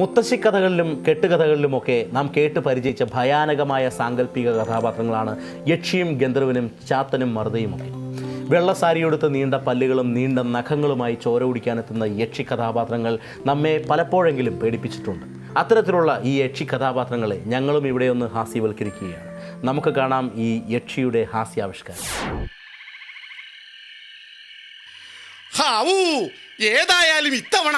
മുത്തശ്ശി കഥകളിലും കെട്ടുകഥകളിലുമൊക്കെ നാം കേട്ട് പരിചയിച്ച ഭയാനകമായ സാങ്കല്പിക കഥാപാത്രങ്ങളാണ് യക്ഷിയും ഗന്ധർവനും ചാത്തനും മറുതയുമൊക്കെ. വെള്ളസാരിയെടുത്ത് നീണ്ട പല്ലുകളും നീണ്ട നഖങ്ങളുമായി ചോര കുടിക്കാനെത്തുന്ന യക്ഷി കഥാപാത്രങ്ങൾ നമ്മെ പലപ്പോഴെങ്കിലും പേടിപ്പിച്ചിട്ടുണ്ട്. അത്തരത്തിലുള്ള ഈ യക്ഷി കഥാപാത്രങ്ങളെ ഞങ്ങളും ഇവിടെ ഒന്ന് ഹാസ്യവൽക്കരിക്കുകയാണ്. നമുക്ക് കാണാം ഈ യക്ഷിയുടെ ഹാസ്യാവിഷ്കാരം. ഏതായാലും ഇത്തവണ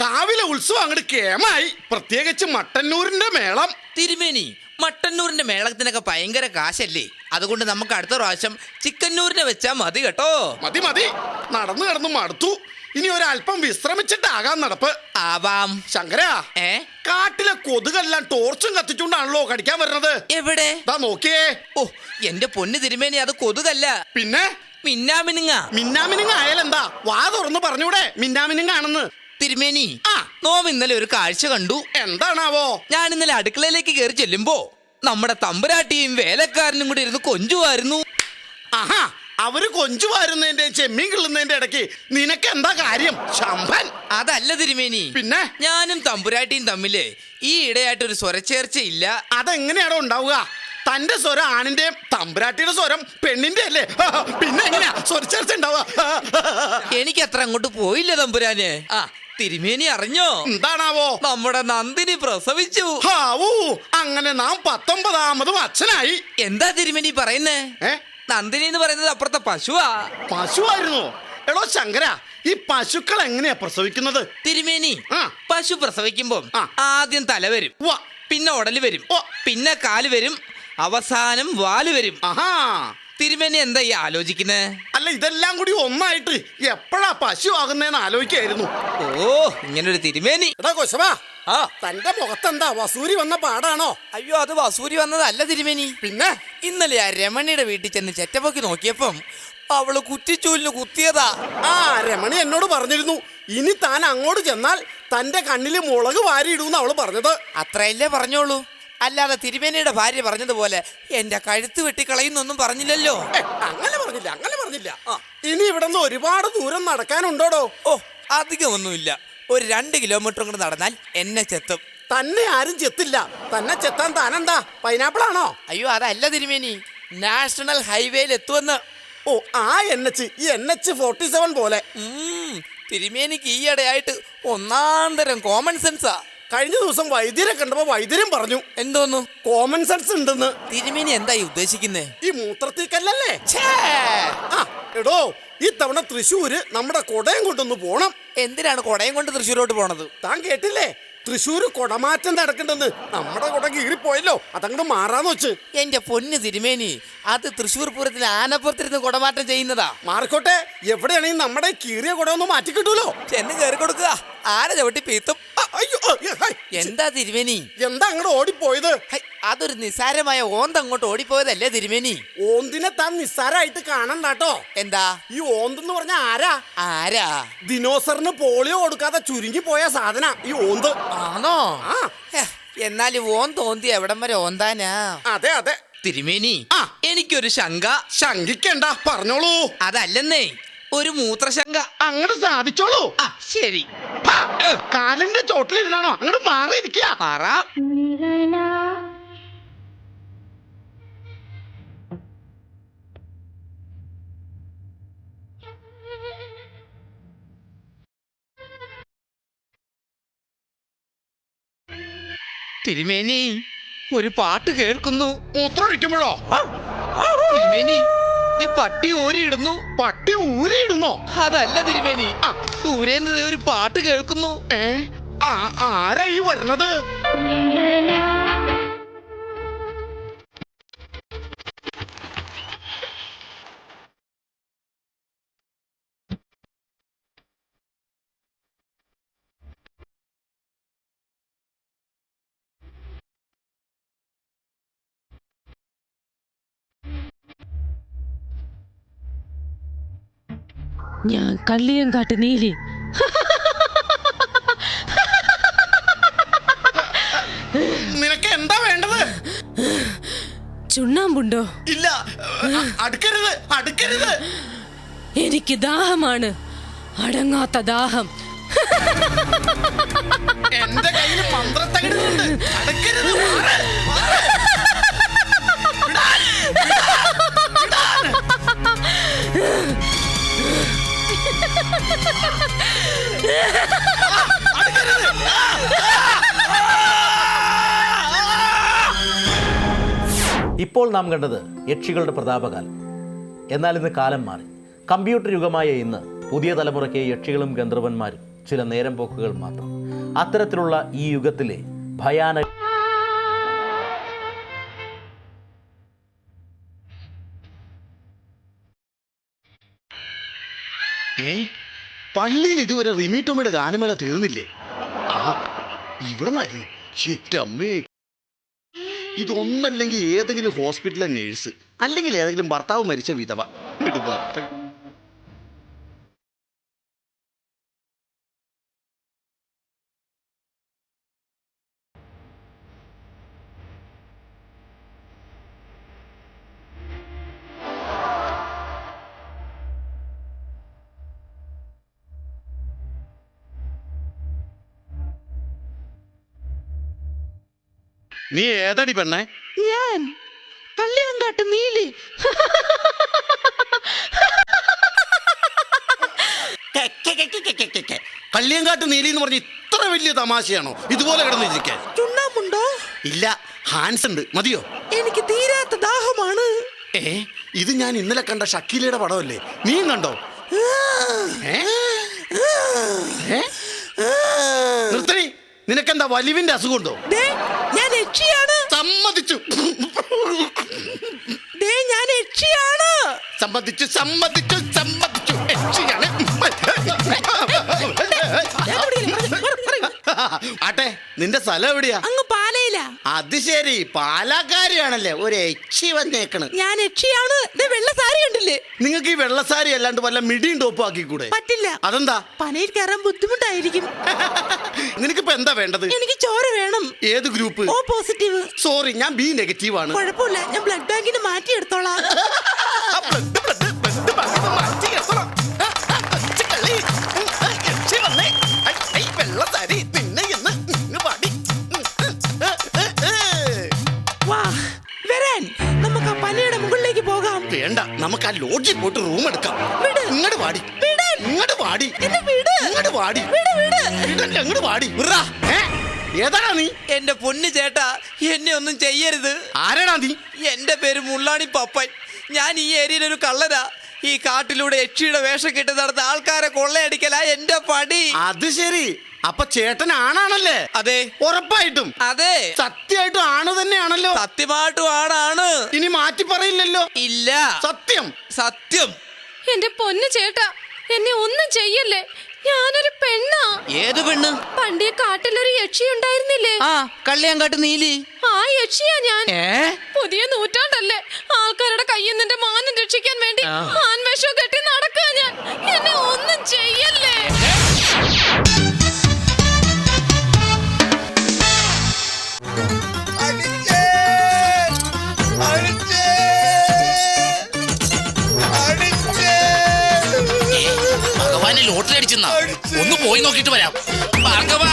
കാവിലെ ഉത്സവം അങ്ങോട്ട് കേമായി. പ്രത്യേകിച്ച് മട്ടന്നൂരിന്റെ മേളം. തിരുമേനി മട്ടന്നൂരിന്റെ മേളത്തിനൊക്കെ ഭയങ്കര കാശല്ലേ? അതുകൊണ്ട് നമുക്ക് അടുത്ത പ്രാവശ്യം ചിക്കന്നൂരിനെ വെച്ചാ മതി കേട്ടോ. മതി മതി. നടന്നു കിടന്നു മടുത്തു. ഇനി ഒരല്പം വിശ്രമിച്ചിട്ടാകാൻ നടപ്പ്. ആവാം. ശങ്കര ഏ? കാട്ടിലെ കൊതുകെല്ലാം ടോർച്ചും കത്തിച്ചുകൊണ്ടാണല്ലോ കടിക്കാൻ വരുന്നത്. എവിടെ? നോക്കിയേ. ഓ എന്റെ പൊന്ന് തിരുമേനി അത് കൊതുകല്ല. പിന്നെ? മിന്നാമിനുങ്ങ. മിന്നാമിനുങ്ങ ആയാലെന്താ? വാ തുറന്ന് പറഞ്ഞൂടെ മിന്നാമിനിങ് ആണെന്ന് തിരുമേനി. ആ. നോം ഇന്നലെ ഒരു കാഴ്ച കണ്ടു. എന്താണാവോ? ഞാൻ ഇന്നലെ അടുക്കളയിലേക്ക് കയറി ചെല്ലുമ്പോ നമ്മുടെ തമ്പുരാട്ടിയും വേലക്കാരനും കൂടി ഇരുന്ന് കൊഞ്ചുവായിരുന്നു ആഹാ അവർ കൊഞ്ചു വാരുന്നതിന്റെ ചെമ്മീൻ കിള്ളുന്നതിന്റെ ഇടയ്ക്ക് നിനക്ക് എന്താ കാര്യം? ശമ്പൻ. അതല്ല തിരുമേനി. പിന്നെ? ഞാനും തമ്പുരാട്ടിയും തമ്മിൽ ഈ ഇടയായിട്ട് ഒരു സ്വരച്ചേർച്ചയില്ല. അതെങ്ങനെയാണോ ഉണ്ടാവുക? തന്റെ സ്വരം ആണിന്റെയും തമ്പുരാട്ടിയുടെ സ്വരം പെണ്ണിന്റെ അല്ലേ? പിന്നെ എങ്ങനെയാ സ്വരച്ചേർച്ച ഉണ്ടാവുക? എനിക്ക് അത്ര അങ്ങോട്ട് പോയില്ല തമ്പുരാന്. ആ തിരുമേനി അറിഞ്ഞോ? എന്താണാവോ? നമ്മുടെ നന്ദിനി പ്രസവിച്ചു. ഹാവൂ അങ്ങനെ നാം പത്തൊമ്പതാമതും അച്ഛനായി. എന്താ തിരുമേനി പറയുന്നേ? നന്ദിനി എന്ന് പറയുന്നത് അപ്പുറത്തെ പശുവാ. പശുവായിരുന്നു. എടോ ശങ്കര ഈ പശുക്കൾ എങ്ങനെയാ പ്രസവിക്കുന്നത്? തിരുമേനി ആ. പശു പ്രസവിക്കുമ്പോ ആദ്യം തല വരും. പിന്നെ ഉടൽ വരും ഓ. പിന്നെ കാൽ വരും അവസാനം വാൽ വരും. ആഹാ. തിരുമേനി എന്താ ഈ ആലോചിക്കുന്നേ? അല്ല ഇതെല്ലാം കൂടി ഒന്നായിട്ട് എപ്പോഴാ പശു ആകുന്നേന്ന് ആലോചിക്കായിരുന്നു. ഓ ഇങ്ങനൊരു തിരുമേനി. എടാ കൊശവാ ആ. തന്റെ മുഖത്തെന്താ വസൂരി വന്ന പാടാണോ? അയ്യോ അത് വസൂരി വന്നതല്ല തിരുമേനി. പിന്നെ? ഇന്നലെ ആ രമണിയുടെ വീട്ടിൽ ചെന്ന് ചെറ്റപ്പൊക്കി നോക്കിയപ്പം അവൾ കുറ്റിച്ചൂലിന് കുത്തിയതാ. ആ രമണി എന്നോട് പറഞ്ഞിരുന്നു ഇനി താൻ അങ്ങോട്ട് ചെന്നാൽ തന്റെ കണ്ണിൽ മുളക് വാരിയിടൂന്ന് അവൾ പറഞ്ഞത്. അത്രയല്ലേ പറഞ്ഞോളൂ. അല്ലാതെ തിരുമേനിയുടെ ഭാര്യ പറഞ്ഞതുപോലെ എന്റെ കഴുത്ത് വെട്ടിക്കളയുന്നൊന്നും പറഞ്ഞില്ലല്ലോ. അങ്ങനെ പറഞ്ഞില്ല അങ്ങനെ പറഞ്ഞില്ല. ഇനി ഇവിടെ നിന്ന് ഒരുപാട് ദൂരം നടക്കാനുണ്ടോടോ? ഓ അധികമൊന്നുമില്ല. ഒരു രണ്ട് കിലോമീറ്റർ കൂടെ നടന്നാൽ എന്നെ ചെത്തും. തന്നെ ആരും ചെത്തില്ല. തന്നെ ചെത്താൻ താനെന്താ? പൈനാപ്പിൾ ആണോ അയ്യോ അതല്ല തിരുമേനി. നാഷണൽ ഹൈവേയിൽ എത്തുമെന്ന് ഓ ആ എൻ എച്ച് ഈ എൻ എച്ച് ഫോർട്ടി സെവൻ പോലെ. ഉം, തിരുമേനിക്ക് ഈയിടെയായിട്ട് ഒന്നാം തരം കോമൺ സെൻസാ. കഴിഞ്ഞ ദിവസം വൈദ്യരെ കണ്ടപ്പോ വൈദ്യരും പറഞ്ഞു എന്തോന്നു? കോമൺ സെൻസ് ഉണ്ടെന്ന്. തിരുമേനി എന്തായി ഉദ്ദേശിക്കുന്നേ? ഈ മൂത്രത്തിക്കല്ലല്ലേ? ഛേ! ആ എടോ ഈ തവണ തൃശ്ശൂര് നമ്മുടെ കൊടയം കൊണ്ടൊന്ന് പോണം. എന്തിനാണ് കൊടയം കൊണ്ട് തൃശ്ശൂരോട്ട് പോണത്? താൻ കേട്ടില്ലേ? തൃശ്ശൂര് കൊടമാറ്റം നടക്കണ്ടെന്ന് നമ്മുടെ കൊട കീറിപ്പോയല്ലോ. അതങ്ങോട്ട് മാറാന്ന് വെച്ച്. എന്റെ പൊന്ന് തിരുമേനി അത് തൃശ്ശൂർ പൂരത്തിന് ആനപ്പുറത്തിരുന്ന് കുടമാറ്റം ചെയ്യുന്നതാ. മാറിക്കോട്ടെ എവിടെയാണെങ്കിൽ നമ്മുടെ കീറിയ കുട ഒന്ന് മാറ്റി കിട്ടൂലോ? ചെന്ന് കയറി കൊടുക്കുക. ആന ചവിട്ടി പീത്തും. അയ്യോ എന്താ തിരുമേനി? എന്താ അങ്ങോട്ട് ഓടിപ്പോയത്? അതൊരു നിസാരമായ ഓന്ത് അങ്ങോട്ട് ഓടിപ്പോയതല്ലേ തിരുമേനി? ഓന്തിനെ താൻ നിസ്സാരമായിട്ട് കാണണ്ടാട്ടോ എന്താ? ഈ ഓന്ത് എന്ന് പറഞ്ഞ ആരാ? ആരാ? ദിനോസറിന് പോളിയോ കൊടുക്കാതെ ചുരുങ്ങി പോയ സാധന ഈ ഓന്ത്. ആണോ? എന്നാൽ എന്നാലും ഓൻ തോന്തി എവിടം വരെ ഓന്താനാ? അതെ അതെ. തിരുമേനി. ആ. എനിക്കൊരു ശങ്ക. ശങ്കിക്കണ്ട പറഞ്ഞോളൂ. അതല്ലെന്നേ ഒരു മൂത്രശങ്ക. അങ്ങോട്ട് സാധിച്ചോളൂ. ആ ശരി. കാലിന്റെ ചോട്ടിലിരുന്നാണോ? അങ്ങോട്ട് മാറിയിരിക്കുക മാറാം. തിരുമേനി ഒരു പാട്ട് കേൾക്കുന്നു. മൂത്രമൊഴിക്കുമ്പോഴോ തിരുമേനി പട്ടി ഊരിയിടുന്നു. പട്ടി ഊരിയിടുന്നോ? അതല്ല തിരുമേനി. ആ. ദൂരേന്ന് ഒരു പാട്ട് കേൾക്കുന്നു. ഏ? ആ ആരാ ഈ വരുന്നത്? ഞാൻ കള്ളിയങ്കാട്ട് നീലി. നിനക്ക് എന്താ വേണ്ടത്? ചുണ്ണാമ്പുണ്ടോ? ഇല്ല. അടുക്കരുത്. അടുക്കരുത്. എനിക്ക് ദാഹമാണ്. അടങ്ങാത്ത ദാഹം. എന്റെ കയ്യിൽ മന്ത്രത്തകിടുന്നുണ്ട്. അടക്കരുത്. ഇപ്പോൾ നാം കണ്ടത് യക്ഷികളുടെ പ്രതാപകാലം. എന്നാൽ ഇന്ന് കാലം മാറി. കമ്പ്യൂട്ടർ യുഗമായ ഇന്ന് പുതിയ തലമുറയ്ക്ക് യക്ഷികളും ഗന്ധർവന്മാരും ചില നേരം പോക്കുകൾ മാത്രം. അത്തരത്തിലുള്ള ഈ യുഗത്തിലെ ഭയാനക ഏ പള്ളിയിൽ ഇതുവരെ റിമീറ്റോമയുടെ ഗാനമേള തീർന്നില്ലേ? ആ ഇവിടെ നിന്നായിരുന്നു. ഇതൊന്നല്ലെങ്കിൽ ഏതെങ്കിലും ഹോസ്പിറ്റലിലെ നേഴ്സ് അല്ലെങ്കിൽ ഏതെങ്കിലും ഭർത്താവ് മരിച്ച വിധവ. നീ ഏതടി പെണ്ണേ? ഞാൻ. കള്ളിയങ്കാട്ട് നീലി കള്ളിയങ്കാട്ട് നീലി എന്ന് പറഞ്ഞ ഇത്ര വലിയ തമാശയാണോ? ഇതുപോലെ കിടന്നിരിക്കാൻ ചുണ്ണാമ്പുണ്ടോ? ഇല്ല ഹാൻസ് ഉണ്ട്. മതിയോ? എനിക്ക് തീരാത്ത ദാഹമാണ്. ഏ ഇത് ഞാൻ ഇന്നലെ കണ്ട ഷക്കീലയുടെ പടമല്ലേ? നീയും കണ്ടോ? ഏ? ഏ? നിനക്കെന്താ വലിവിന്റെ അസുഖമുണ്ടോ? ഞാൻ യക്ഷിയാണ്. സമ്മതിച്ചു. ഞാൻ യക്ഷിയാണ്. സമ്മതിച്ചു സമ്മതിച്ചു സമ്മതിച്ചു. യക്ഷിയാണ്. ആട്ടെ നിന്റെ സ്ഥലം എവിടെയാ? അങ്ങ് പാലയില. അത് ശരി പാലാക്കാരിയാണല്ലേ. ഒരു യക്ഷി വന്നേക്കണ്. ഞാൻ യക്ഷിയാണ്. ദേ വെള്ള സാരി കണ്ടില്ലേ? നിങ്ങൾക്ക് ഈ വെള്ളസാരി അല്ലാണ്ട് വല്ല മിടിയും ടോപ്പും കൂടെ പറ്റില്ല. അതെന്താ? പനയിൽ കയറാൻ ബുദ്ധിമുട്ടായിരിക്കും. നിനക്കിപ്പോ എന്താ വേണ്ടത്? എനിക്ക് ചോര വേണം. ഏത് ഗ്രൂപ്പ്? O positive. സോറി ഞാൻ ബി നെഗറ്റീവ് ആണ് കുഴപ്പമില്ല. ഞാൻ ബ്ലഡ് ബാങ്കിന് മാറ്റിയെടുത്തോളാം. ലോഡ്ജിൽ പോയിട്ട് റൂം എടുക്കാം. വിട്. ഇങ്ങോട്ട് വാടി. വിടാൻ. ഇങ്ങോട്ട് വാടി. ഇങ്ങോട്ട് വാടി. വിട്. വിട് വിടല്ലേ, അങ്ങോട്ട് വാടി. ഏതാടാ നീ? എന്റെ പൊന്നു ചേട്ടാ എന്നെ ഒന്നും ചെയ്യരുത്. ആരാടാ നീ? എന്റെ പേര് മുള്ളാണി പപ്പൻ. ഞാൻ ഈ ഏരിയയിലൊരു കള്ളരാ ഈ കാട്ടിലൂടെ യക്ഷിയുടെ വേഷം കെട്ടി നടന്ന ആൾക്കാരെ കൊള്ളയടിക്കല എന്റെ പടി അത് ശരി. അപ്പൊ ചേട്ടൻ ആണാണല്ലേ? അതെ. ഉറപ്പായിട്ടും. അതെ. സത്യമായിട്ടും ആണ് തന്നെയാണല്ലോ. സത്യമായിട്ടും ആണാണ്. ഇനി മാറ്റി പറയില്ലല്ലോ. ഇല്ല. സത്യം. സത്യം. എന്റെ പൊന്നു ചേട്ടാ എന്നെ ഒന്നും ചെയ്യല്ലേ? ഞാനൊരു പെണ്ണാ. ഏത് പെണ്ണ്? പണ്ടേ കാട്ടിലൊരു യക്ഷി ഉണ്ടായിരുന്നില്ലേ? ആ കള്ളിയാങ്കാട്ട് നീലി. ആ യക്ഷിയാ ഞാൻ. പുതിയ നൂറ്റാണ്ടല്ലേ. ആൾക്കാരുടെ കയ്യിൽ നിന്റെ മാനം രക്ഷിക്കാൻ വേണ്ടി ആൺവേഷം കെട്ടി നടക്കുക ഞാൻ. എന്നെ ഒന്നും ചെയ്യല്ലേ? ലോട്ടറി അടിച്ചെന്ന? ഒന്ന് പോയി നോക്കിട്ട് വരാം. ഭാർഗവ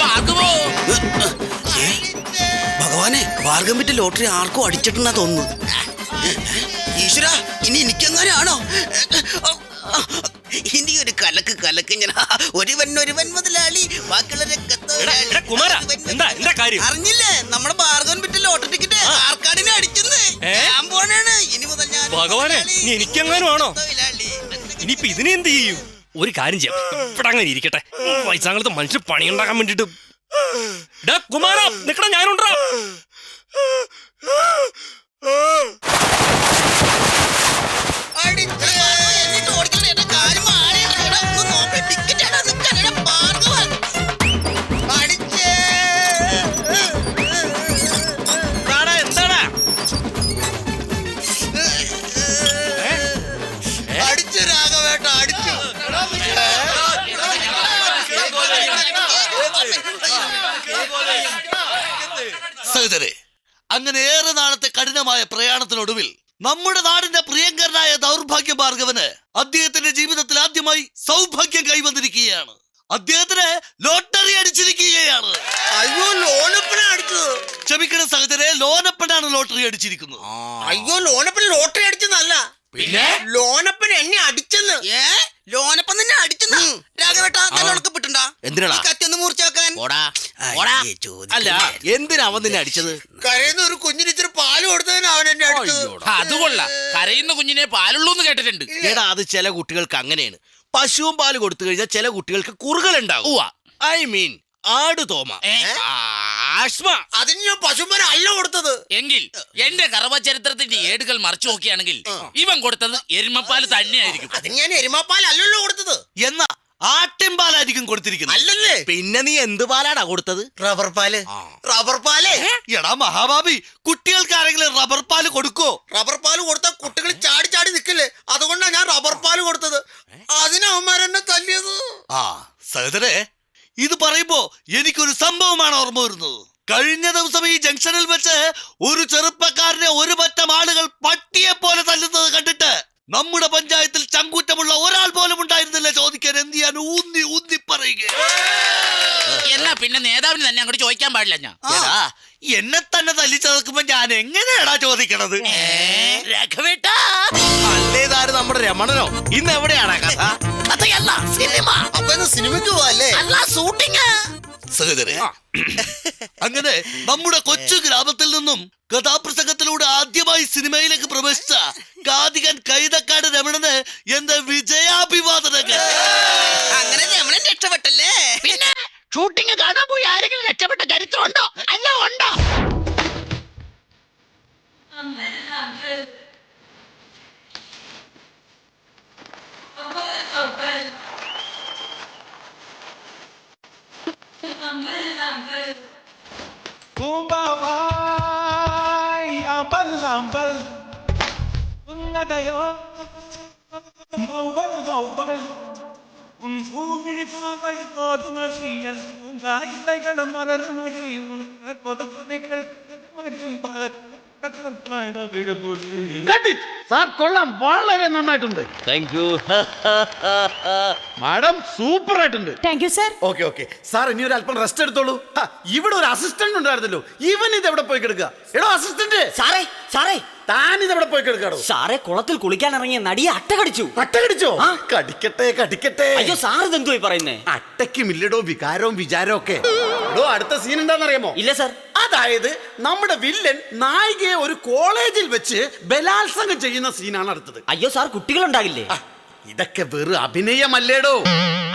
ഭാർഗവോ. ഭഗവാനെ ഭാർഗം വിറ്റ് ലോട്ടറി ആർക്കും അടിച്ചിട്ടുണ്ടെന്നാ തോന്നുന്നു ഈശ്വര ഇനി എനിക്കെങ്ങനെയാണോ ഇനി ഒരു കലക്ക് കലക്ക് ഞാൻ ഒരുവൻ ഒരുവൻ മുതലാളി ബാക്കിയുള്ളവരൊക്കെ തൊഴിലാളി. എടാ, കുമാരാ, എന്താ, എന്താ കാര്യം? അറിഞ്ഞില്ലേ? നമ്മുടെ ഭാർഗവൻ വിറ്റ് ലോട്ടറി ടിക്കറ്റ് ആർക്കാടിനെ അടിച്ചെന്ന്? ഞാൻ പോണാണ്. ഇനി മുതൽ ഞാൻ ഭഗവാനെ, മുതലാളി, നീ എനിക്കെങ്ങാനും ആണോ? ഇനിയിപ്പൊ ഇതിനെന്ത് ചെയ്യും? ഒരു കാര്യം ചെയ്യാം. ഇരിക്കട്ടെ. വയസ്സാങ്ങളത്ത് മനുഷ്യർ പണിയുണ്ടാക്കാൻ വേണ്ടിട്ട് ഡാ കുമാര നിക്കണ ഞാനുണ്ടാ. അടിച്ച്. സഹോദരെ അങ്ങനെ ഏറെ നാളത്തെ കഠിനമായ പ്രയാണത്തിനൊടുവിൽ നമ്മുടെ നാടിന്റെ പ്രിയങ്കരനായ ദൗർഭാഗ്യ ഭാർഗവന് അദ്ദേഹത്തിന്റെ ജീവിതത്തിൽ ആദ്യമായി സൗഭാഗ്യം കൈവന്നിരിക്കുകയാണ്. അദ്ദേഹത്തിന് ലോട്ടറി അടിച്ചിരിക്കുകയാണ്. അയ്യോ ലോണപ്പന അടിച്ചത്. ക്ഷമിക്കണം സഹോദരെ ലോനപ്പനാണ് ലോട്ടറി അടിച്ചിരിക്കുന്നത്. അയ്യോ ലോണപ്പൻ ലോട്ടറി അടിച്ചെന്നല്ല പിന്നെ? ലോനപ്പൻ എന്നെ അടിച്ചെന്ന്. ഏ? ലോനപ്പൻ തന്നെ അടിച്ചെന്ന്? രാഘവേട്ടാ നല്ല ഉണക്കപ്പെട്ടുണ്ടാ എന്തിനാടാ? ഈ കത്തി ഒന്ന് മുറിച്ച് ഓടാ ചോദിക്കില്ല. അല്ല എന്തിനാ അവൻ നിന്നെ അടിച്ചത് കരയുന്ന ഒരു കുഞ്ഞിന് ഇച്ചിരി പാൽ കൊടുത്തതിന് അവൻ എന്നെ അടിച്ചത്. അത് കൊള്ളാം. കരയുന്ന കുഞ്ഞിനെ പാലുള്ളൂ എന്ന് കേട്ടിട്ടുണ്ട് എടാ അത് ചില കുട്ടികൾക്ക് അങ്ങനെയാണ്. പശുവും പാൽ കൊടുത്തു കഴിഞ്ഞാൽ ചില കുട്ടികൾക്ക് കുറുകൾ ഉണ്ടാവും ഐ മീൻ ആട് തോമ. ഏ? ആഷ്മ. അതിന് ഞാൻ പശുമ്പന അല്ല കൊടുത്തത്. എങ്കിൽ എന്റെ കറവ ചരിത്രത്തിന്റെ ഏടുകൾ മറിച്ചു നോക്കിയാണെങ്കിൽ ഇവൻ കൊടുത്തത് എരുമപ്പാൽ തന്നെയായിരിക്കും. അതിന് ഞാൻ എരുമപ്പാൽ അല്ലല്ലോ കൊടുത്തത്. എന്നാ ആട്ടിൻ പാലായിരിക്കും കൊടുത്തിരിക്കുന്നത്. അല്ലല്ലേ? പിന്നെ നീ എന്ത് പാലാടാ കൊടുത്തത്? റബ്ബർ പാൽ. റബ്ബർ പാൽ. എടാ മഹാബാബി കുട്ടികൾക്ക് ആരെങ്കിലും റബ്ബർ പാൽ കൊടുക്കോ? റബ്ബർ പാൽ കൊടുത്ത കുട്ടികൾ ചാടി ചാടി നിൽക്കില്ലേ? അതുകൊണ്ടാണ് ഞാൻ റബ്ബർ പാൽ കൊടുത്തത്. അതിന് അവന്മാരെന്നെ തല്ലിയത്. ആ സഹോദരെ ഇത് പറയുമ്പോ എനിക്കൊരു സംഭവമാണ് ഓർമ്മ വരുന്നത്. കഴിഞ്ഞ ദിവസം ഈ ജംഗ്ഷനിൽ വെച്ച് ഒരു ചെറുപ്പക്കാരനെ ഒരു പറ്റം ആളുകൾ പട്ടിയെ പോലെ തല്ലുന്നത് കണ്ടിട്ട് നമ്മുടെ പഞ്ചായത്തിൽ ചങ്കൂറ്റമുള്ള ഒരാൾ പോലും ഉണ്ടായിരുന്നില്ല. ചോദിക്കാൻ എന്ത് ചെയ്യാൻ? ഊന്നി ഊന്നി പറയുക. എന്നാ പിന്നെ നേതാവിന് തന്നെ അങ്ങോട്ട് ചോദിക്കാൻ പാടില്ല ഞാൻ. എന്നെ തന്നെ തല്ലിച്ചതക്കുമ്പോ ഞാൻ എങ്ങനെയാടാ ചോദിക്കണത്? രഘവേട്ട. അല്ലേതാര് നമ്മുടെ രമണനോ? ഇന്ന് എവിടെയാണ് കഥ? കഥയല്ല സിനിമ. അപ്പൊ ഇന്ന് സിനിമയ്ക്ക് പോവല്ലേ? അല്ല ഷൂട്ടിങ് സഹോദരൻ അങ്ങനെ നമ്മുടെ കൊച്ചു ഗ്രാമത്തിൽ നിന്നും കഥാപ്രസംഗത്തിലൂടെ ആദ്യമായി സിനിമയിലേക്ക് പ്രവേശിച്ച കാതികൻ കൈതക്കാട് രമണന് എന്റെ വിജയാഭിവാദനങ്ങൾ. അങ്ങനെ രമണൻ രക്ഷപ്പെട്ടല്ലേ? പിന്നെ ഷൂട്ടിംഗ് കാണാൻ പോയി ആരെങ്കിലും രക്ഷപ്പെട്ട ചരിത്രമുണ്ടോ അല്ല ഉണ്ടോ? Kumba wai ambal ambal Ungadayo Mawal mawal Umfumi fawai sir കൊള്ളാം. വളരെ നന്നായിട്ടുണ്ട്. താങ്ക് യു മാഡം സൂപ്പർ ആയിട്ടുണ്ട് thank you sir okay okay sir ഇനി ഒരു അല്പം റെസ്റ്റ് എടുത്തോളൂ. ഹ, ഇവിടെ ഒരു അസിസ്റ്റന്റ് ഉണ്ടായിരുന്നല്ലോ. ഇവൻ ഇത് എവിടെ പോയി കിടക്കുക? എടോ അസിസ്റ്റന്റ് സാറേ സാറേ. താൻ ഇത് എവിടെ പോയി കിടക്കാടോ സാറേ കുളത്തിൽ കുളിക്കാൻ ഇറങ്ങിയ നടിയെ അട്ട കടിച്ചു അട്ട കടിച്ചോ ആ. കടിക്കട്ടെ കടിക്കട്ടെ. അയ്യോ സാർ ഇതെന്തുവായി പറയുന്നേ? അട്ടയ്ക്കും ഇല്ലടോ വികാരവും വിചാരവും ഒക്കെ. എടോ അടുത്ത സീൻ എന്താണെന്നറിയാമോ? ഇല്ല സാർ അതായത് നമ്മുടെ വില്ലൻ നായികയെ ഒരു കോളേജിൽ വെച്ച് ബലാത്സംഗം ചെയ്യുന്ന സീനാണ് അടുത്തത്. അയ്യോ സാർ കുട്ടികൾ ഉണ്ടാകില്ലേ ഇതൊക്കെ വെറു അഭിനയമല്ലേടോ?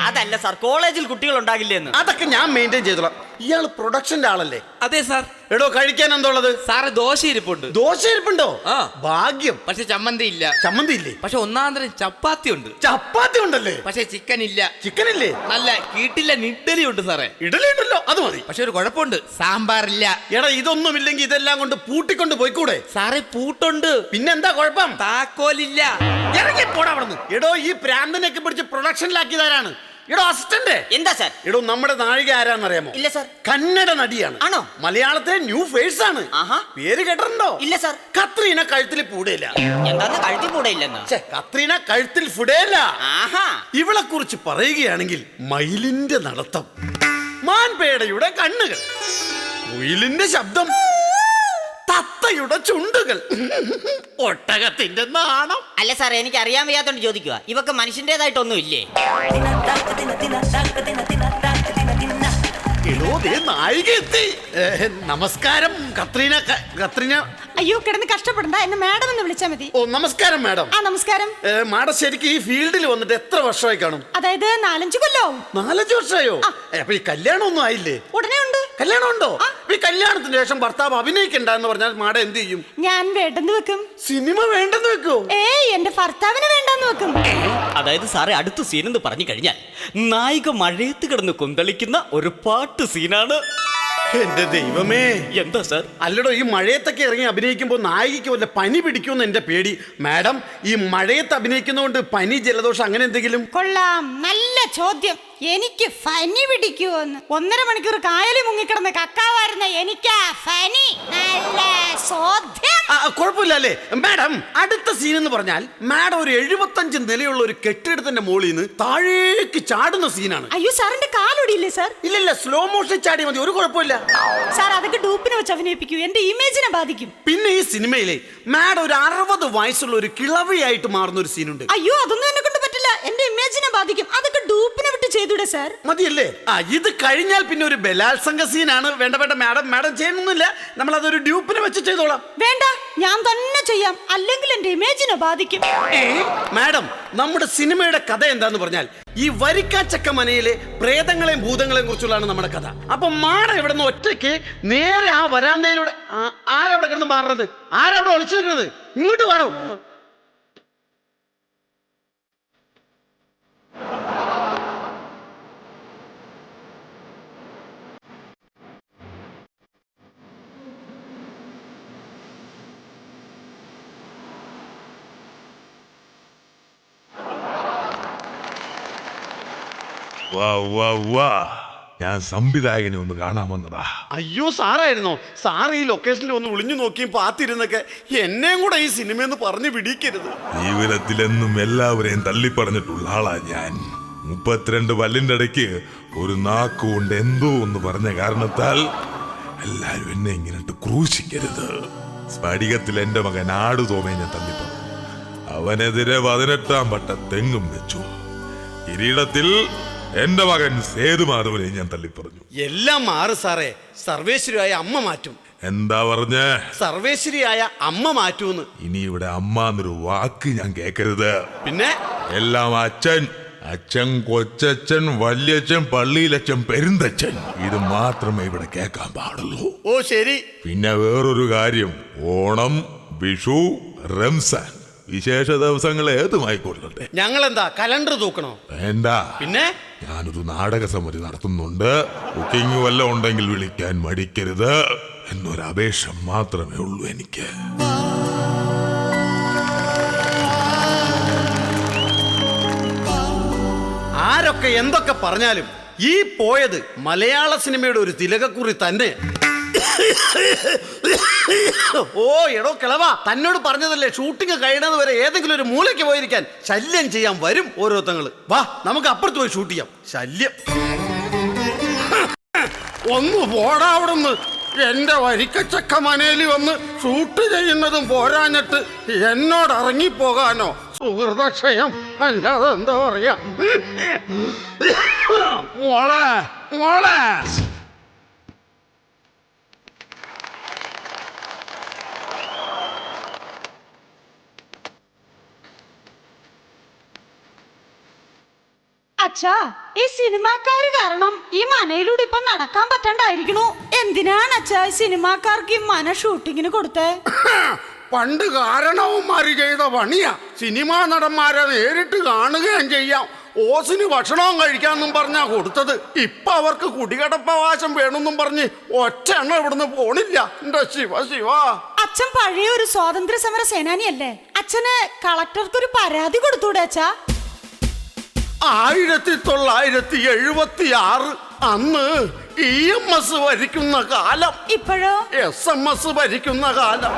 അതല്ല സാർ കോളേജിൽ കുട്ടികൾ ഉണ്ടാകില്ലേ എന്ന്? അതൊക്കെ ഞാൻ മെയിന്റെയിൻ ചെയ്തോളാം. ഇയാൾ പ്രൊഡക്ഷന്റെ ആളല്ലേ? അതെ സാർ. എടോ കഴിക്കാൻ എന്തുള്ളത്? സാറ് ദോശ ഇരിപ്പുണ്ട്. ദോശ ഇരിപ്പുണ്ടോ ആ. ഭാഗ്യം. പക്ഷെ ചമ്മന്തി ഇല്ല. ചമ്മന്തി ഇല്ലേ പക്ഷെ ഒന്നാം തരം ചപ്പാത്തി ഉണ്ട്. ചപ്പാത്തി ഉണ്ടല്ലേ? പക്ഷെ ചിക്കൻ ഇല്ല. ചിക്കൻ ഇല്ലേ നല്ല കീട്ടില്ല ഇഡലി ഉണ്ട് സാറേ. ഇഡലി ഉണ്ടല്ലോ അത് മതി. പക്ഷെ ഒരു കുഴപ്പമുണ്ട്. സാമ്പാറില്ല. എടാ ഇതൊന്നും ഇല്ലെങ്കിൽ ഇതെല്ലാം കൊണ്ട് പൂട്ടിക്കൊണ്ട് പോയിക്കൂടെ? സാറേ പൂട്ടുണ്ട്. പിന്നെന്താ കുഴപ്പം? താക്കോലില്ല. ഇറങ്ങി പോടാ അവിടുന്ന്. എടോ ഈ പ്രാന്തനൊക്കെ പിടിച്ച് പ്രൊഡക്ഷനിലാക്കിയതാരാണ് എടോ അസിസ്റ്റന്റ് എന്താ സാർ? ഇടോ നമ്മുടെ നാഴിക ആരാന്നറിയാമോ? ഇല്ല സാർ. കന്നഡ നടിയാണ്. ആണോ? മലയാളത്തിലെ ന്യൂ ഫേസ് ആണ്. പേര് കേട്ടിട്ടുണ്ടോ? ഇല്ല സാർ. കത്രീന കഴുത്തിൽ പൂടയില്ല എന്താന്ന് കഴുത്തിൽ ഛെ, കത്രീന കഴുത്തിൽ ഫുടയില്ല ഇവളെ കുറിച്ച് പറയുകയാണെങ്കിൽ മയിലിന്റെ നടത്തം. മാൻപേടയുടെ കണ്ണുകൾ. കുയിലിന്റെ ശബ്ദം. തത്തയുടെ ചുണ്ടുകൾ. ഒട്ടകത്തിന്റെ നാണം. അല്ല സാർ എനിക്ക് അറിയാൻ വയ്യാത്തോണ്ട് ചോദിക്കുക ഇവക്ക് മനുഷ്യന്റേതായിട്ടൊന്നും ഇല്ലേ എടോ, ദേ നായിക എത്തി. നമസ്കാരം കത്രീന ക- കത്രീന. അയ്യോ കിടന്ന് കഷ്ടപ്പെടണ്ട. എന്നെ മാഡം എന്ന് വിളിച്ചാ മതി. ഓ നമസ്കാരം മാഡം. ആ നമസ്കാരം. മാഡം ശരിക്കും ഈ ഫീൽഡിൽ വന്നിട്ട് എത്ര വർഷമായി കാണും? അതായത് നാലഞ്ച് കൊല്ലവും നാലഞ്ച് വർഷമായോ? ഏ, അപ്പൊ ഈ കല്യാണം ഒന്നും ആയില്ലേ? ഉടനെ കല്യാണം ഉണ്ടോ ഈ കല്യാണത്തിന് ശേഷം ഭർത്താവ് അഭിനയിക്കണ്ട എന്ന് പറഞ്ഞാൽ മാഡം എന്ത് ചെയ്യും? ഞാൻ വേണ്ടെന്ന് വെക്കും. സിനിമ വേണ്ടെന്ന് വെക്കോ? ഏയ് എന്റെ ഭർത്താവിന് വേണ്ടെന്ന് വെക്കും. അതായത് സാറേ അടുത്ത സീൻ എന്ന് പറഞ്ഞു കഴിഞ്ഞാൽ നായിക മഴയത്ത് കിടന്ന് കൊന്തളിക്കുന്ന ഒരു പാട്ട് സീനാണ് എന്റെ ദൈവമേ. എന്താ സർ? അല്ലടോ ഈ മഴയത്തൊക്കെ ഇറങ്ങി അഭിനയിക്കുമ്പോൾ നായികയ്ക്ക് വല്ല പനി പിടിക്കുമെന്ന് എന്റെ പേടി. മാഡം ഈ മഴയത്ത് അഭിനയിക്കുന്നതുകൊണ്ട് പനി ജലദോഷം അങ്ങനെ എന്തെങ്കിലും? കൊള്ളാം. നല്ല ചോദ്യം. എനിക്ക് ഫനി പിടിക്കുവോന്ന്. ഒന്നര മണിക്കൂർ കായലിൽ മുങ്ങിക്കിടന്ന് കക്കാവായിരുന്ന എനിക്കാ ഫനി. നല്ല ചോദ്യം ആ, കുഴപ്പമില്ല അല്ലേ മാഡം അടുത്ത സീൻ എന്ന് പറഞ്ഞാൽ മാഡം ഒരു എഴുപത്തഞ്ച് നിലയുള്ള ഒരു കെട്ടിടത്തിന്റെ മുകളിൽ നിന്ന് താഴേക്ക് ചാടുന്ന സീനാണ് അയ്യോ സാറിന്റെ കാലൊടിയില്ലേ സാർ? ഇല്ലില്ല സ്ലോ മോഷൻ ചാടി മതി ഒരു കുഴപ്പമില്ല. സാർ അതൊക്കെ ഡൂപ്പിനെ വെച്ച് അഭിനയിപ്പിക്കൂ. എന്റെ ഇമേജിനെ ബാധിക്കും. പിന്നെ ഈ സിനിമയിലെ മാഡം ഒരു അറുപത് വയസ്സുള്ള ഒരു കിളവിയായിട്ട് മാറുന്ന ഒരു സീനുണ്ട് അയ്യോ അതൊന്നും എന്നെ എന്റെ ഇമേജിനെ ബാധിക്കും. അതൊക്കെ ഡൂപ്പിനെ വിട്ട് ചെയ്തൂടെ സാർ മതിയല്ലേ? ആ ഇത് കഴിഞ്ഞാൽ പിന്നെ ഒരു ബലാത്സംഗ സീനാണ് വേണ്ട വേണ്ട മാഡം മാഡം ചെയ്യുന്നില്ല നമ്മൾ അതൊരു ഡ്യൂപ്പിനെ വെച്ച് ചെയ്തോളാം. വേണ്ട ഞാൻ തന്നെ ചെയ്യാം. അല്ലെങ്കിൽ എന്റെ ഇമേജിനെ ബാധിക്കും. മാഡം നമ്മുടെ സിനിമയുടെ കഥ എന്താന്ന് പറഞ്ഞാൽ ഈ വരിക്കാച്ചക്ക മനയിലെ പ്രേതങ്ങളെയും ഭൂതങ്ങളെയും കുറിച്ചുള്ളതാണ് നമ്മുടെ കഥ. അപ്പൊ മാഡം ഇവിടെ നിന്ന് ഒറ്റയ്ക്ക് നേരെ ആ വരാന്തയിലൂടെ ആ- ആരവിടെ കിടന്ന് മാറുന്നത് ആരവിടെ ഒളിച്ചു നിൽക്കുന്നത് ഇങ്ങോട്ട് വേണം ഞാൻ സംവിധായകനെ ഒന്ന് കാണാമെന്നതാ അയ്യോ സാറായിരുന്നോ. സാർ ഈ ലൊക്കേഷനിൽ ഒന്ന് ഒളിഞ്ഞു നോക്കിയും പാത്തിരുന്നൊക്കെ എന്നെയും കൂടെ ഈ സിനിമയെന്ന് പറഞ്ഞു പിടിക്കരുത് ജീവിതത്തിലെന്നും എല്ലാവരെയും തള്ളിപ്പറഞ്ഞിട്ടുള്ള ആളാ ഞാൻ. മുപ്പത്തിരണ്ട് പല്ലിന്റെ ഇടയ്ക്ക് ഒരു നാക്കുകൊണ്ട് എന്തോ എന്ന് പറഞ്ഞ കാരണത്താൽ എല്ലാരും എന്നെ ഇങ്ങനെ ക്രൂശിക്കരുത്. സ്ഫടികത്തിൽ എന്റെ മകൻ ആടു തോമേ ഞാൻ തള്ളിപ്പറഞ്ഞു. അവനെതിരെ പതിനെട്ടാം പട്ട തെങ്ങും വെച്ചു. കിരീടത്തിൽ എന്റെ മകൻ സേതുമാധവനെ ഞാൻ തള്ളിപ്പറഞ്ഞു. എല്ലാം മാറ് സാറേ. സർവേശ്വരിയായ അമ്മ മാറ്റും. എന്താ പറഞ്ഞ? സർവേശ്വരിയായ അമ്മ മാറ്റൂന്ന്. ഇനി ഇവിടെ അമ്മ എന്നൊരു വാക്ക് ഞാൻ കേക്കരുത്. പിന്നെ? എല്ലാം അച്ഛൻ അച്ഛൻ കൊച്ചച്ഛൻ വല്യച്ഛൻ പള്ളിയിലച്ഛൻ പെരുന്തച്ഛൻ. ഇത് മാത്രമേ ഇവിടെ കേൾക്കാൻ പാടുള്ളൂ. ഓ ശരി. പിന്നെ വേറൊരു കാര്യം. ഓണം വിഷു റംസാൻ. വിശേഷ ദിവസങ്ങൾ ഏതുമായിക്കൊള്ളട്ടെ ഞങ്ങൾ എന്താ കലണ്ടർ തൂക്കണോ? എന്താ പിന്നെ? ഞാനൊരു നാടക സമിതി നടത്തുന്നുണ്ട്. ബുക്കിംഗ് വല്ലതും ഉണ്ടെങ്കിൽ വിളിക്കാൻ മടിക്കരുത്. എന്നൊരു അപേക്ഷ മാത്രമേ ഉള്ളൂ എനിക്ക്. ആരൊക്കെ എന്തൊക്കെ പറഞ്ഞാലും ഈ പോയത് മലയാള സിനിമയുടെ ഒരു തിലകക്കുറി തന്നെ ഓ എടോ കിളവ. തന്നോട് പറഞ്ഞതല്ലേ ഷൂട്ടിംഗ് കഴിയണത് വരെ ഏതെങ്കിലും ഒരു മൂലയ്ക്ക് പോയിരിക്കാൻ ശല്യം ചെയ്യാൻ വരും ഓരോരുത്തങ്ങൾ. വാ നമുക്ക് അപ്പുറത്ത് പോയി ഷൂട്ട് ചെയ്യാം. ശല്യം. ഒന്ന് പോടാ എന്റെ വരിക്കച്ചക്ക മനയിൽ വന്ന് ഷൂട്ട് ചെയ്യുന്നതും പോരാഞ്ഞിട്ട് എന്നോട് ഇറങ്ങിപ്പോകാനോ? സുഹൃതക്ഷയം അല്ലാതെ എന്താ പറയാ മോളെ മോളെ. അച്ഛാ ഈ സിനിമാക്കാര് കാരണം ഈ മനയിലൂടെ ഇപ്പൊ നടക്കാൻ പറ്റണ്ടായിരിക്കണു. എന്തിനാണ് അച്ഛാ ഈ സിനിമാക്കാർക്ക് ഈ മന ഷൂട്ടിങ്ങിന് കൊടുത്തേ? പണ്ട് കാരണവന്മാര് ചെയ്ത പണിയാ. സിനിമാ നടന്മാരെ നേരിട്ട് കാണുകയും ചെയ്യാം. ഓസിന് ഭക്ഷണവും കഴിക്കാന്നും പറഞ്ഞാ കൊടുത്തത്. ഇപ്പൊ അവർക്ക് കുടികടപ്പവകാശം വേണമെന്നും പറഞ്ഞ് ഒറ്റ എണ്ണം ഇവിടുന്ന് പോണില്ല. എന്റെ ശിവ ശിവ. അച്ഛൻ പഴയ ഒരു സ്വാതന്ത്ര്യ സമര സേനാനിയല്ലേ? അച്ഛന് കളക്ടർക്ക് ഒരു പരാതി കൊടുത്തൂടെ അച്ഛാ? ആയിരത്തി തൊള്ളായിരത്തി എഴുപത്തി ആറ് അന്ന് ഇ എം എസ് ഭരിക്കുന്ന കാലം. ഇപ്പോഴോ? എസ് എം എസ് ഭരിക്കുന്ന കാലം.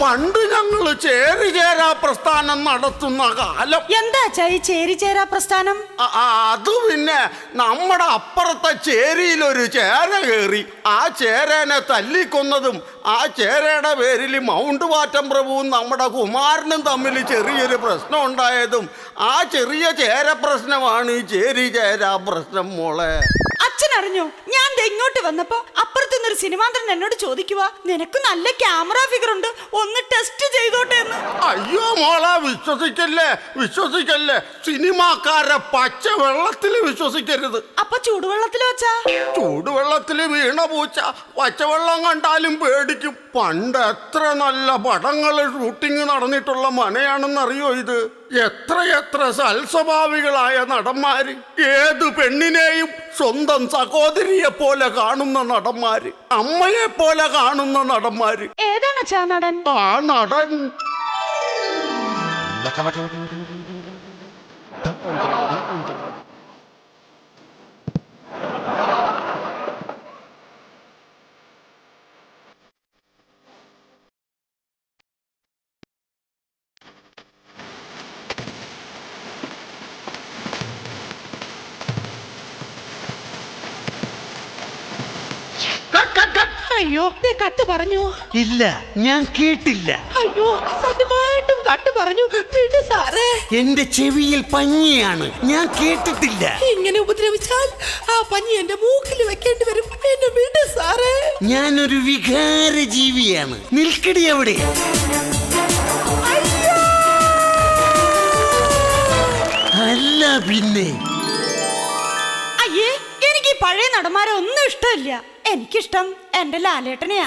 പണ്ട് ഞങ്ങൾ ചേരിചേരാ പ്രസ്ഥാനം നടത്തുന്ന കാലം. എന്താ ഈ ചേരിചേരാ പ്രസ്ഥാനം? ആ, അത് പിന്നെ നമ്മുടെ അപ്പുറത്തെ ചേരിയിലൊരു ചേര കയറി. ആ ചേരനെ തല്ലിക്കൊന്നതും ആ ചേരയുടെ പേരിൽ മൗണ്ട് വാറ്റം പ്രഭുവും നമ്മുടെ കുമാരനും തമ്മിൽ ചെറിയൊരു പ്രശ്നം ഉണ്ടായതും ആ ചെറിയ ചേര പ്രശ്നമാണ് ഈ ചേരി ചേരാ പ്രശ്നം മോളെ. അറിഞ്ഞോ ഞാൻ ഇങ്ങോട്ട് വന്നപ്പോ അപ്പുറത്ത് നിന്നൊരു സിനിമാന്തരൻ എന്നോട് ചോദിക്കുക നിനക്ക് നല്ല ക്യാമറ ഫിഗർ ഉണ്ട് ഒന്ന് ടെസ്റ്റ് ചെയ്തോട്ടെ എന്ന്. അയ്യോ മോളെ വിശ്വസിക്കല്ലേ വിശ്വസിക്കല്ലേ. സിനിമാക്കാരെ പച്ച വെള്ളത്തിൽ വിശ്വസിക്കരുത്. അപ്പൊ ചൂടുവെള്ളത്തിൽ വെച്ചാ? ചൂടുവെള്ളത്തിൽ വീണ പൂച്ച പച്ചവെള്ളം കണ്ടാലും പേടിക്കും. പണ്ട് എത്ര നല്ല പടങ്ങൾ ഷൂട്ടിംഗ് നടന്നിട്ടുള്ള മനയാണെന്നറിയോ ഇത്? എത്രയെത്ര സൽസ്വഭാവികളായ നടന്മാര്. ഏത് പെണ്ണിനെയും സ്വന്തം സഹോദരിയെ പോലെ കാണുന്ന നടന്മാര് അമ്മയെ പോലെ കാണുന്ന നടന്മാര്. ഏതാണ് നടൻ ആ നടൻ. ദേ കട്ട് പറഞ്ഞു? ഇല്ല ഞാൻ കേട്ടില്ല. അയ്യോ സത്യമായിട്ടും കട്ട് പറഞ്ഞു. വിട് സാറേ. എന്റെ ചെവിയിൽ പഞ്ഞിയാണ്. ഞാൻ കേട്ടിട്ടില്ല. ഇങ്ങനെ ഉപദ്രവിച്ചാൽ ആ പഞ്ഞി എന്റെ മൂക്കിൽ വെക്കേണ്ടി വരും. എന്നെ വിട് സാറേ. ഞാനൊരു വികാര ജീവിയാണ് നിൽക്കടി അവിടെ. അല്ല പിന്നെ. പഴയ നടന്മാരെ ഒന്നും ഇഷ്ടമില്ല. എനിക്കിഷ്ടം എന്റെ ലാലേട്ടനെയാ.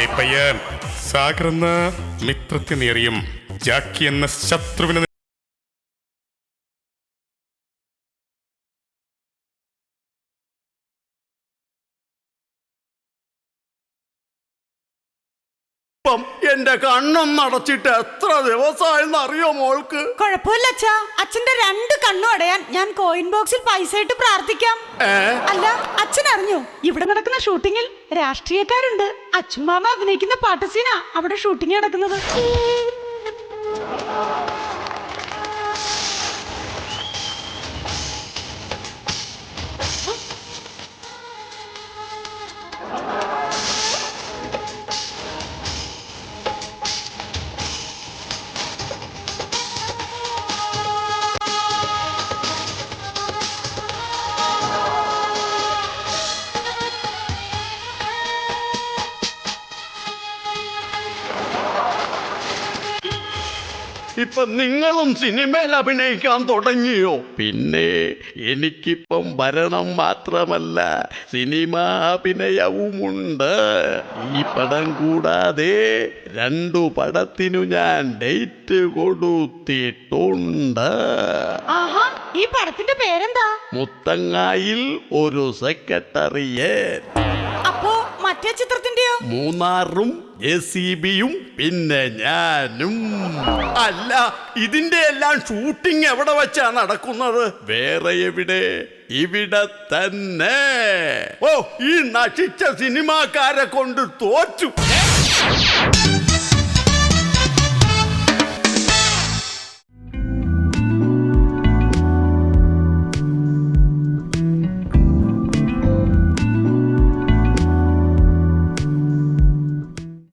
ഏ പയ്യൻ. സാഗർ എന്ന മിത്രത്തിനേറിയും ജാക്കി എന്ന ശത്രുവിനെ എന്റെ കണ്ണും നടച്ചിട്ട് എത്ര ദിവസമായെന്ന് അറിയോ മോൾക്ക്? കുഴപ്പമില്ല അച്ഛാ. അച്ഛന്റെ രണ്ട് കണ്ണും അടയാൻ ഞാൻ കോയിൻ ബോക്സിൽ പൈസ ഇട്ട് പ്രാർത്ഥിക്കാം. അല്ല അച്ഛൻ അറിഞ്ഞു. ഇവിടെ നടക്കുന്ന ഷൂട്ടിങ്ങിൽ രാഷ്ട്രീയക്കാരുണ്ട്. അച്ഛൻ മാമ അഭിനയിക്കുന്ന പാട്ട് സീനാ അവിടെ ഷൂട്ടിംഗ് നടക്കുന്നത്. നിങ്ങളും സിനിമയിൽ അഭിനയിക്കാൻ തുടങ്ങിയോ? പിന്നെ എനിക്കിപ്പം ഭരണം മാത്രമല്ല സിനിമാ അഭിനയവുമുണ്ട്. ഈ പടം കൂടാതെ രണ്ടു പടത്തിനു ഞാൻ ഡേറ്റ് കൊടുത്തിട്ടുണ്ട്. ആഹാ ഈ പടത്തിന്റെ പേരെന്താ? മുത്തങ്ങായിൽ ഒരു സെക്രട്ടറിയേ. അപ്പോ മറ്റേ ചിത്രത്തിന്റെയോ മൂന്നാറും എ സി ബിയും പിന്നെ ഞാനും. അല്ല ഇതിന്റെ എല്ലാം ഷൂട്ടിംഗ് എവിടെ വെച്ചാ നടക്കുന്നത്? വേറെ എവിടെ? ഇവിടെ തന്നെ. ഓ ഈ നശിച്ച സിനിമാക്കാരെ കൊണ്ട് തോറ്റു.